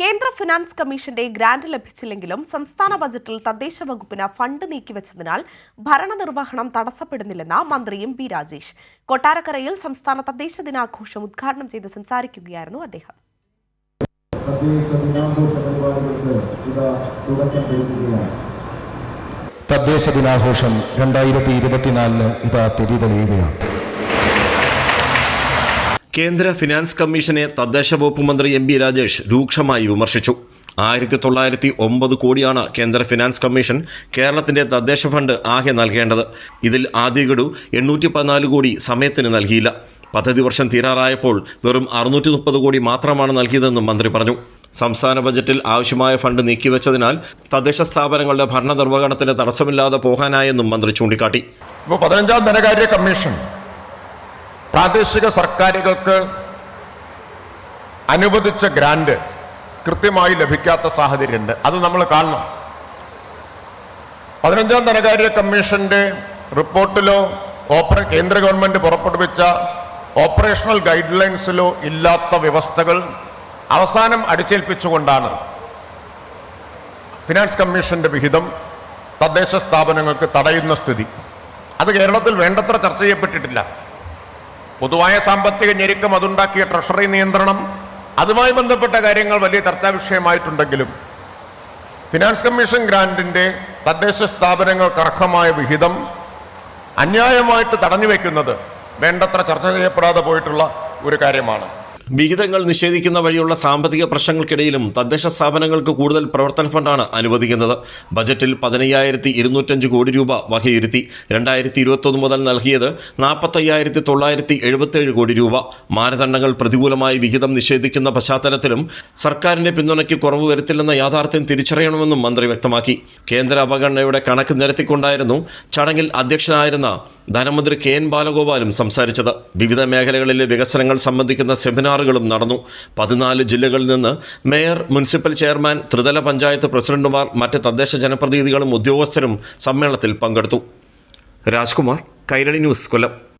കേന്ദ്ര ഫിനാൻസ് കമ്മീഷന്റെ ഗ്രാന്റ് ലഭിച്ചില്ലെങ്കിലും സംസ്ഥാന ബജറ്റിൽ തദ്ദേശ വകുപ്പിന് ഫണ്ട് നീക്കിവച്ചതിനാൽ ഭരണനിർവഹണം തടസ്സപ്പെടുന്നില്ലെന്ന് മന്ത്രി എം പി രാജേഷ്. കൊട്ടാരക്കരയിൽ സംസ്ഥാന തദ്ദേശ ദിനാഘോഷം ഉദ്ഘാടനം ചെയ്ത് സംസാരിക്കുകയായിരുന്നു അദ്ദേഹം. തദ്ദേശ ദിനാഘോഷ രണ്ടായിരത്തി ഇരുപത്തിനാലിന് ഇതാ തിരിതെളിയുകയാണ്. കേന്ദ്ര ഫിനാൻസ് കമ്മീഷനെ തദ്ദേശ വകുപ്പ് മന്ത്രി എം ബി രാജേഷ് രൂക്ഷമായി വിമർശിച്ചു. ആയിരത്തി തൊള്ളായിരത്തി ഒമ്പത് കോടിയാണ് കേന്ദ്ര ഫിനാൻസ് കമ്മീഷൻ കേരളത്തിന്റെ തദ്ദേശ ഫണ്ട് ആകെ നൽകേണ്ടത്. ഇതിൽ ആദ്യ ഗഡു എണ്ണൂറ്റി പതിനാല് കോടി സമയത്തിന് നൽകിയില്ല. പദ്ധതി വർഷം തീരാറായപ്പോൾ വെറും അറുന്നൂറ്റി മുപ്പത് കോടി മാത്രമാണ് നൽകിയതെന്നും മന്ത്രി പറഞ്ഞു. സംസ്ഥാന ബജറ്റിൽ ആവശ്യമായ ഫണ്ട് നീക്കിവെച്ചതിനാൽ തദ്ദേശ സ്ഥാപനങ്ങളുടെ ഭരണ നിർവഹണത്തിന് തടസ്സമില്ലാതെ പോകാനായെന്നും മന്ത്രി ചൂണ്ടിക്കാട്ടി. ഇപ്പോൾ പതിനഞ്ചാം ധനകാര്യ കമ്മീഷൻ പ്രാദേശിക സർക്കാരുകൾക്ക് അനുവദിച്ച ഗ്രാന്റ് കൃത്യമായി ലഭിക്കാത്ത സാഹചര്യമുണ്ട്. അത് നമ്മൾ കാണണം. പതിനഞ്ചാം ധനകാര്യ കമ്മീഷന്റെ റിപ്പോർട്ടിലോ ഓപ്പറ കേന്ദ്ര ഗവൺമെന്റ് പുറപ്പെടുവിച്ച ഓപ്പറേഷണൽ ഗൈഡ് ലൈൻസിലോ ഇല്ലാത്ത വ്യവസ്ഥകൾ അവസാനം അടിച്ചേൽപ്പിച്ചുകൊണ്ടാണ് ഫിനാൻസ് കമ്മീഷന്റെ വിഹിതം തദ്ദേശ സ്ഥാപനങ്ങൾക്ക് തടയുന്ന സ്ഥിതി. അത് കേരളത്തിൽ വേണ്ടത്ര ചർച്ച ചെയ്യപ്പെട്ടിട്ടില്ല. പൊതുവായ സാമ്പത്തിക ഞെരുക്കം അതുണ്ടാക്കിയ ട്രഷറി നിയന്ത്രണം അതുമായി ബന്ധപ്പെട്ട കാര്യങ്ങൾ വലിയ ചർച്ചാ വിഷയമായിട്ടുണ്ടെങ്കിലും ഫിനാൻസ് കമ്മീഷൻ ഗ്രാൻഡിന്റെ തദ്ദേശ സ്ഥാപനങ്ങൾക്ക് അർഹമായ വിഹിതം അന്യായമായിട്ട് തടഞ്ഞു വയ്ക്കുന്നത് വേണ്ടത്ര ചർച്ച ചെയ്യപ്പെടാതെ പോയിട്ടുള്ള ഒരു കാര്യമാണ്. വിഹിതങ്ങൾ നിഷേധിക്കുന്ന വഴിയുള്ള സാമ്പത്തിക പ്രശ്നങ്ങൾക്കിടയിലും തദ്ദേശ സ്ഥാപനങ്ങൾക്ക് കൂടുതൽ പ്രവർത്തന ഫണ്ടാണ് അനുവദിക്കുന്നത്. ബജറ്റിൽ പതിനയ്യായിരത്തി ഇരുന്നൂറ്റഞ്ച് കോടി രൂപ വകയിരുത്തി രണ്ടായിരത്തി ഇരുപത്തൊന്ന് മുതൽ നൽകിയത് നാൽപ്പത്തയ്യായിരത്തി തൊള്ളായിരത്തി എഴുപത്തേഴ് കോടി രൂപ. മാനദണ്ഡങ്ങൾ പ്രതികൂലമായി വിഹിതം നിഷേധിക്കുന്ന പശ്ചാത്തലത്തിലും സർക്കാരിന്റെ പിന്തുണയ്ക്ക് കുറവ് വരുത്തില്ലെന്ന യാഥാർത്ഥ്യം തിരിച്ചറിയണമെന്നും മന്ത്രി വ്യക്തമാക്കി. കേന്ദ്ര അവഗണനയുടെ കണക്ക് നിരത്തിക്കൊണ്ടായിരുന്നു ചടങ്ങിൽ അധ്യക്ഷനായിരുന്ന ധനമന്ത്രി കെ എൻ ബാലഗോപാലും സംസാരിച്ചത് വിവിധ മേഖലകളിലെ വികസനങ്ങൾ സംബന്ധിക്കുന്ന സെമിനാറുകളും നടന്നു. പതിനാല് ജില്ലകളിൽ നിന്ന് മേയർ മുനിസിപ്പൽ ചെയർമാൻ ത്രിതല പഞ്ചായത്ത് പ്രസിഡന്റുമാർ മറ്റ് തദ്ദേശ ജനപ്രതിനിധികളും ഉദ്യോഗസ്ഥരും സമ്മേളനത്തിൽ പങ്കെടുത്തു. രാജ്കുമാർ കൈരളി ന്യൂസ് കൊല്ലം.